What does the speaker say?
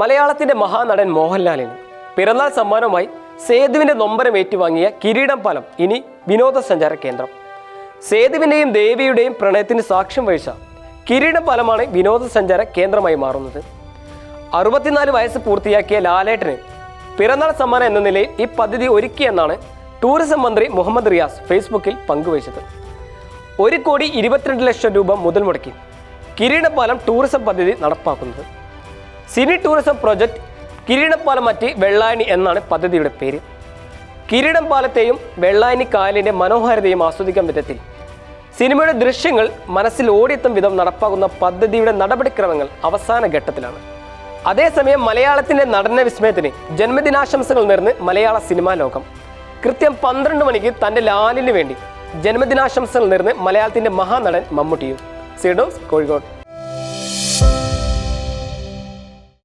മലയാളത്തിന്റെ മഹാനടൻ മോഹൻലാലിന് പിറന്നാൾ സമ്മാനമായി സേതുവിന്റെ നൊമ്പരം ഏറ്റുവാങ്ങിയ കിരീടം പാലം ഇനി വിനോദസഞ്ചാര കേന്ദ്രം. സേതുവിന്റെയും ദേവിയുടെയും പ്രണയത്തിന് സാക്ഷ്യം വഹിച്ച കിരീടം പാലമാണ് വിനോദസഞ്ചാര കേന്ദ്രമായി മാറുന്നത്. അറുപത്തിനാല് വയസ്സ് പൂർത്തിയാക്കിയ ലാലേട്ടന് പിറന്നാൾ സമ്മാനം എന്ന നിലയിൽ ഈ പദ്ധതി ഒരുക്കിയെന്നാണ് ടൂറിസം മന്ത്രി മുഹമ്മദ് റിയാസ് ഫേസ്ബുക്കിൽ പങ്കുവച്ചത്. ഒരു കോടി ഇരുപത്തിരണ്ട് ലക്ഷം രൂപ മുതൽ മുടക്കി കിരീടപാലം ടൂറിസം പദ്ധതി നടപ്പാക്കുന്നത്. സിനി ടൂറിസം പ്രോജക്റ്റ് കിരീടപ്പാലം മറ്റി വെള്ളായണി എന്നാണ് പദ്ധതിയുടെ പേര്. കിരീടം പാലത്തെയും വെള്ളായണി കായലിന്റെ മനോഹാരിതയും ആസ്വദിക്കാൻ വിധത്തിൽ സിനിമയുടെ ദൃശ്യങ്ങൾ മനസ്സിൽ ഓടിയെത്തും വിധം നടപ്പാക്കുന്ന പദ്ധതിയുടെ നടപടിക്രമങ്ങൾ അവസാന ഘട്ടത്തിലാണ്. അതേസമയം മലയാളത്തിന്റെ നടന വിസ്മയത്തിന് ജന്മദിനാശംസകൾ നേർന്ന് മലയാള സിനിമാ ലോകം. കൃത്യം പന്ത്രണ്ട് മണിക്ക് തന്റെ ലാലിന് വേണ്ടി ജന്മദിനാശംസകൾ നേർന്ന് മലയാളത്തിന്റെ മഹാനടൻ മമ്മൂട്ടിയും. സീഡോസ് കോഴിക്കോട്.